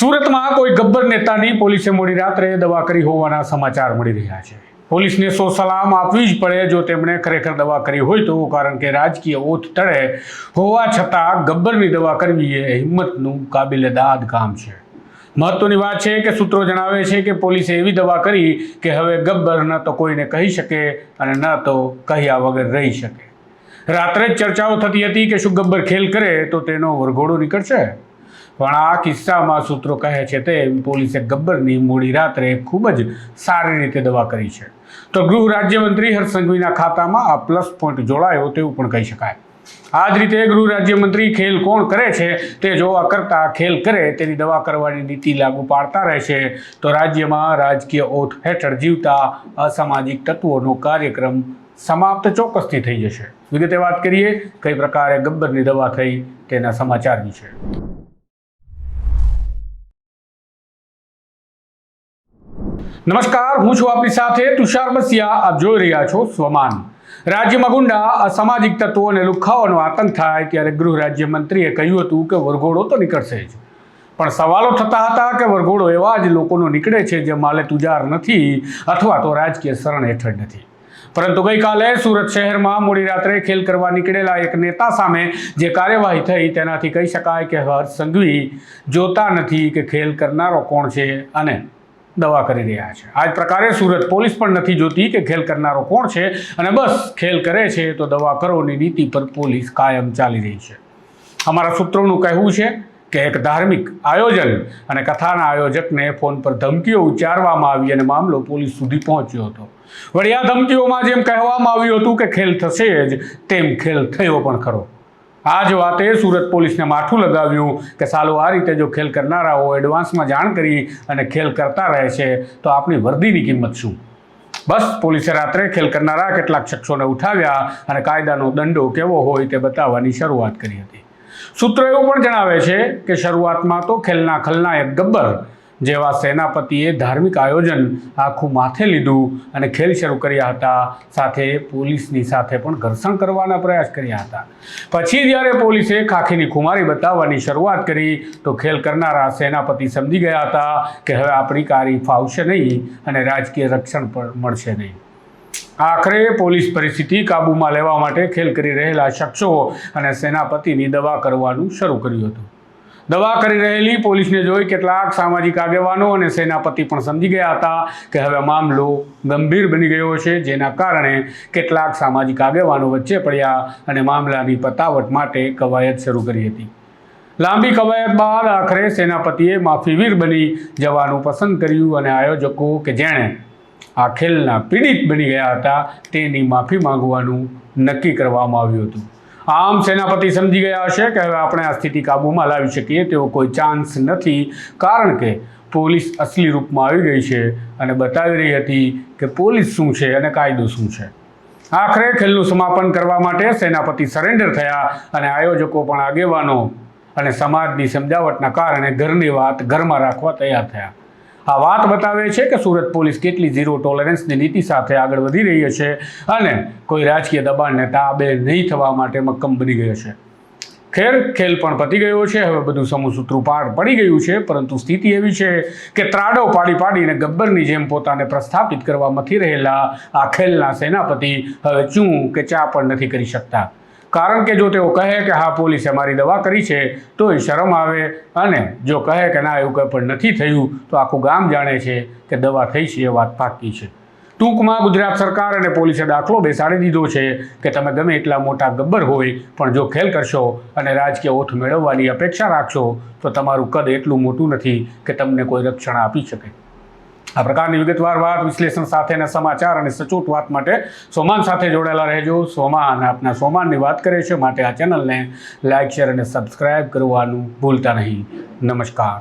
સુરતમાં કોઈ ગબ્બર નેતાની પોલીસે મોડી રાત્રે દવા કરી હોવાના સમાચાર મળી રહ્યા છે. પોલીસને સો સલામ આપવી જ પડે જો તેમણે ખરેખર દવા કરી હોય તો, કારણ કે રાજકીય ઓથ તળે હોવા છતાં ગબ્બરની દવા કરવી એ હિંમતનું કાબિલે દાદ કામ છે. મહત્વની વાત છે કે સૂત્રો જણાવે છે કે પોલીસે એવી દવા કરી કે હવે ગબ્બર ન તો કોઈને કહી શકે અને ન તો કહ્યા વગર રહી શકે. રાત્રે જ ચર્ચાઓ થતી હતી કે શું ગબ્બર ખેલ કરે તો તેનો વરઘોડો નીકળશે? પણ આ કિસ્સામાં સૂત્રો કહે છે તેમ પોલીસે ગબ્બરની મોડી રાત્રે ખૂબ જ સારી રીતે દવા કરી છે. તો ગૃહ રાજ્યમંત્રી હર્ષસંઘવીના ખાતામાં આ પ્લસ પોઈન્ટ જોડાયો તેવું પણ કહી શકાય. આ જ રીતે ગૃહ રાજ્યમંત્રી ખેલ કોણ કરે છે તે જોવા કરતા ખેલ કરે તેની દવા કરવાની નીતિ લાગુ પાડતા રહેશે. તો રાજ્યમાં રાજકીય ઓથ હેઠળ જીવતા અસામાજિક તત્વોનો કાર્યક્રમ સમાપ્ત ચોક્કસથી થઈ જશે. વિગતે વાત કરીએ, કઈ પ્રકારે ગબ્બરની દવા થઈ તેના સમાચાર વિશે નમસ્કાર, હું છું આપની સાથે તુષાર મસિયા આપ જોઈ રહ્યા છો સ્વમાન. રાજ્યમાં ગુંડા, અસામાજિક તત્વો અને લુખાઓનો આતંક થાય ત્યારે ગૃહ રાજ્યમંત્રીએ કહ્યું હતું કે વરઘોડો તો નીકળશે જ. પણ સવાલો થતા હતા કે વરઘોડો એવા જ લોકોનો નીકળે છે જે માલે તુજાર નથી અથવા તો રાજકીય શરણ હેઠળ નથી. પરંતુ ગઈકાલે સુરત શહેરમાં મોડી રાત્રે ખેલ કરવા નીકળેલા એક નેતા સામે જે કાર્યવાહી થઈ તેનાથી કહી શકાય કે હર્ષ સંઘવી જોતા નથી કે ખેલ કરનારો કોણ છે અને દવા કરી રહ્યા છે. આ જ પ્રકારે સુરત પોલીસ પણ નથી જોતી કે ખેલ કરનારો કોણ છે અને બસ ખેલ કરે છે તો દવા કરોની નીતિ પર પોલીસ કાયમ ચાલી રહી છે. અમારા સૂત્રોનું કહેવું છે કે એક ધાર્મિક આયોજન અને કથાના આયોજકને ફોન પર ધમકીઓ ઉચ્ચારવામાં આવી અને મામલો પોલીસ સુધી પહોંચ્યો હતો. વળી આ ધમકીઓમાં જેમ કહેવામાં આવ્યું હતું કે ખેલ થશે જ, તેમ ખેલ થયો પણ ખરો. આ જ વાતે સુરત પોલીસને માઠું લગાવ્યું કે સાલો આ રીતે જો ખેલ કરનારાઓ એડવાન્સમાં જાણ કરી અને ખેલ કરતા રહે છે, તો આપણી વર્દીની કિંમત શું? બસ, પોલીસે રાત્રે ખેલ કરનારા કેટલાક શખ્સોને ઉઠાવ્યા અને કાયદાનો દંડો કેવો હોય તે બતાવવાની શરૂઆત કરી હતી. સૂત્રો એવું પણ જણાવે છે કે શરૂઆતમાં તો ખેલના ખલનાયક ગબ્બર જેવા સેનાપતિએ ધાર્મિક આયોજન આખું માથે લીધું અને ખેલ શરૂ કર્યા હતા. સાથે પોલીસની સાથે પણ ઘર્ષણ કરવાના પ્રયાસ કર્યા હતા. પછી જ્યારે પોલીસે ખાખીની ખુમારી બતાવવાની શરૂઆત કરી, તો ખેલ કરનારા સેનાપતિ સમજી ગયા હતા કે હવે આપણી કારી ફાવશે નહીં અને રાજકીય રક્ષણ પણ મળશે નહીં. આખરે પોલીસ પરિસ્થિતિ કાબૂમાં લેવા માટે ખેલ કરી રહેલા શખ્સો અને સેનાપતિની દવા કરવાનું શરૂ કર્યું હતું. દવા કરી રહેલી પોલીસને જોઈ કેટલાક સામાજિક આગેવાનો અને સેનાપતિ પણ સમજી ગયા હતા કે હવે મામલો ગંભીર બની ગયો છે, જેના કારણે કેટલાક સામાજિક આગેવાનો વચ્ચે પડ્યા અને મામલાની પતાવટ માટે કવાયત શરૂ કરી હતી. લાંબી કવાયત બાદ આખરે સેનાપતિએ માફીવીર બની જવાનું પસંદ કર્યું અને આયોજકો કે જેણે આ ખેલના પીડિત બની ગયા હતા તેની માફી માંગવાનું નક્કી કરવામાં આવ્યું હતું. આમ સેનાપતિ સમજી ગયા હશે કે હવે આપણે આ સ્થિતિ કાબૂમાં લાવી શકીએ તેવો કોઈ ચાન્સ નથી. કારણ કે પોલીસ અસલી રૂપમાં આવી ગઈ છે અને બતાવી રહી હતી કે પોલીસ શું છે અને કાયદો શું છે. આખરે ખેલનું સમાપન કરવા માટે સેનાપતિ સરેન્ડર થયા અને આયોજકો પણ આગેવાનો અને સમાજની સમજાવટના કારણે ઘરની વાત ઘરમાં રાખવા તૈયાર થયા. આ વાત બતાવે છે કે સુરત પોલીસ કેટલી ઝીરો ટોલરન્સની નીતિ સાથે આગળ વધી રહી છે અને કોઈ રાજકીય દબાણને તાબે નહીં થવા માટે મક્કમ બની ગયો છે. ખેર ખેલ પણ પતી ગયો છે, હવે બધું સમૂહસૂત્રું પાર પડી ગયું છે, પરંતુ સ્થિતિ એવી છે કે ત્રાડો પાડી પાડીને ગબ્બરની જેમ પોતાને પ્રસ્થાપિત કરવા મથી રહેલા આ ખેલના સેનાપતિ હવે ચૂં કે ચા પણ નથી કરી શકતા. કારણ કે જો તેઓ કહે કે હા, પોલીસે મારી દવા કરી છે તો એ શરમ આવે. અને જો કહે કે ના, એવું કંઈ પણ નથી થયું, તો આખું ગામ જાણે છે કે દવા થઈ છે, એ વાત પાકી છે. ટૂંકમાં ગુજરાત સરકાર અને પોલીસે દાખલો બેસાડી દીધો છે કે તમે ગમે એટલા મોટા ગબ્બર હોય, પણ જો ખેલ કરશો અને રાજકીય ઓથ મેળવવાની અપેક્ષા રાખશો, તો તમારું કદ એટલું મોટું નથી કે તમને કોઈ રક્ષણ આપી શકે. આ પ્રકારની વિગતવાર વાત, વિશ્લેષણ સાથેના સમાચાર અને સચોટ વાત માટે સોમાન સાથે જોડાયેલા રહેજો. સોમાન આપના સોમાનની વાત કરે છે. માટે આ ચેનલને લાઇક શેર અને સબસ્ક્રાઇબ કરવાનું ભૂલતા નહીં. નમસ્કાર.